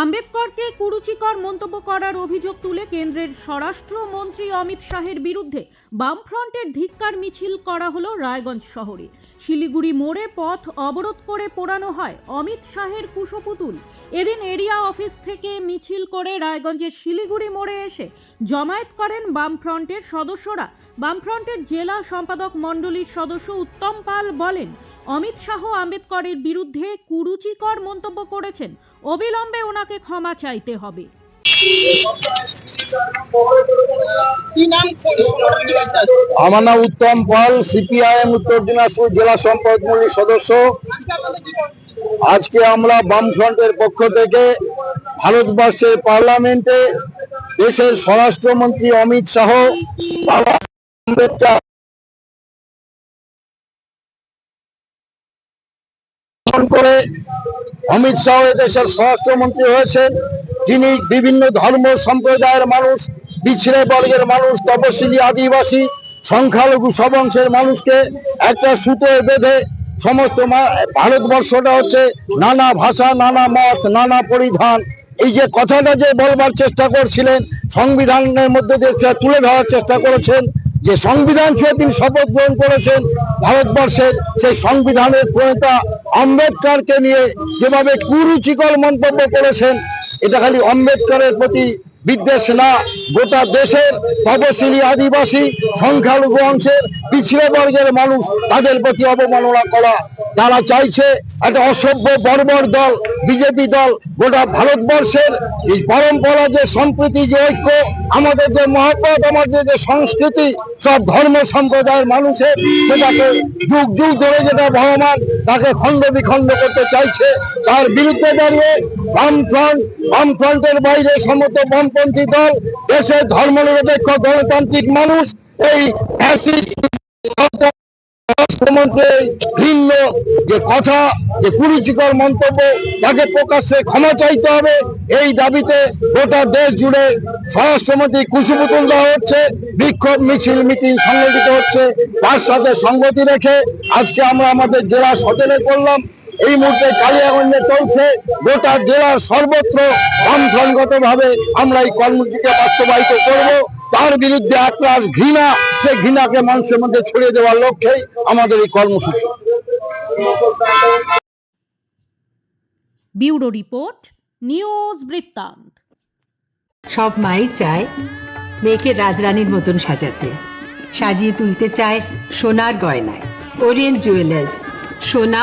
আম্বেদকরকে কুরুচিকর মন্তব্য করার অভিযোগ তুলে কেন্দ্রের স্বরাষ্ট্রমন্ত্রী অমিত শাহের বিরুদ্ধে বামফ্রন্টের ধিক্কার মিছিল করা হলো রায়গঞ্জ শহরে। শিলিগুড়ি মোড়ে পথ অবরোধ করে পোড়ানো হয় অমিত শাহের কুশপুতুল। এদিন এরিয়া অফিস থেকে মিছিল করে রায়গঞ্জের শিলিগুড়ি মোড়ে এসে জমায়েত করেন বামফ্রন্টের সদস্যরা। বামফ্রন্টের জেলা সম্পাদক মণ্ডলীর সদস্য উত্তম পাল বলেন অমিত শাহ আম্বেদকরের বিরুদ্ধে কুরুচিকর মন্তব্য করেছেন। অবিলম্বে ওনাকে ক্ষমা চাইতে হবে। আমার নাম উত্তম পাল, সিপিআইএম, উত্তর দিনাজপুর জেলা সম্পাদক মন্ডলীর সদস্য। আজকে আমরা বামফ্রন্টের পক্ষ থেকে ভারতবর্ষের পার্লামেন্টে দেশের স্বরাষ্ট্রমন্ত্রী অমিত শাহ, বাবা আম্বেদকর গ্রহণ করে অমিত শাহ দেশের স্বরাষ্ট্রমন্ত্রী হয়েছেন। তিনি বিভিন্ন ধর্ম সম্প্রদায়ের মানুষ পিছড়ে বর্গের মানুষ, তপশিলি আদিবাসী, সংখ্যালঘু সবংশের মানুষকে একটা সুতোয় বেঁধে সমস্ত ভারতবর্ষটা হচ্ছে নানা ভাষা, নানা মত, নানা পরিধান। এই যে কথাটা যে বলবার চেষ্টা করছিলেন, সংবিধানের মধ্যে দিয়ে তুলে ধরার চেষ্টা করেছেন, যে সংবিধান ছুঁয়ে তিনি শপথ গ্রহণ করেছেন, ভারতবর্ষের সেই সংবিধানের প্রণেতা আম্বেদকরকে নিয়ে যেভাবে কুরুচিকর মন্তব্য করেছেন এটা খালি আম্বেদকারের প্রতি বিদ্বেষ না, গোটা দেশের তপশিলি আদিবাসী, সংখ্যালঘু অংশের পিছিয়ে বর্গের মানুষ তাদের প্রতি অবমাননা করা। তারা চাইছে একটা অসভ্য বর্বর দল, বিজেপি দল, গোটা ভারতবর্ষের এই পরম্পরা যে সম্প্রীতি, যে ঐক্য, আমাদের যে মহব্বত আমাদের যে সংস্কৃতি, সব ধর্ম সম্প্রদায়ের মানুষের সেটাকে যুগ যুগ ধরে যেটা ভগবান তাকে খণ্ড বিখণ্ড করতে চাইছে। তার বিরুদ্ধে দাঁড়িয়ে বামফ্রন্ট, বামফ্রন্টের বাইরে সমস্ত বামপন্থী দল দেশের ধর্মনিরপেক্ষ গণতান্ত্রিক মানুষ, এই ভিন্ন যে কথা, যে মন্তব্য, তাকে প্রকাশ্যে চাইতে হবে, এই দাবিতে গোটা দেশ জুড়ে দেওয়া হচ্ছে, বিক্ষোভ মিছিল, মিটিং সংগঠিত হচ্ছে, তার সাথে সঙ্গতি রেখে আজকে আমরা আমাদের জেলা সদরে করলাম। এই মুহূর্তে কালিয়াগঞ্জে চলছে গোটা জেলার সর্বত্র বামফ্রন্টগত ভাবে আমরা এই কর্মসূচিকে বাস্তবায়িত করব। তার বিরুদ্ধে একরাশ ঘৃণা সেই ঘৃণাকে মানুষের মধ্যে ছড়িয়ে দেওয়ার লক্ষ্যেই আমাদের এই কর্মসূচি। ব্যুরো রিপোর্ট নিউজ বৃত্তান্ত। সব মাই চায় মেয়েকে রাজরানীর মতন সাজাতে। সাজিয়ে তুলতে চায় সোনার গয়নায়। ওরিয়েন্ট জুয়েলার্স সোনা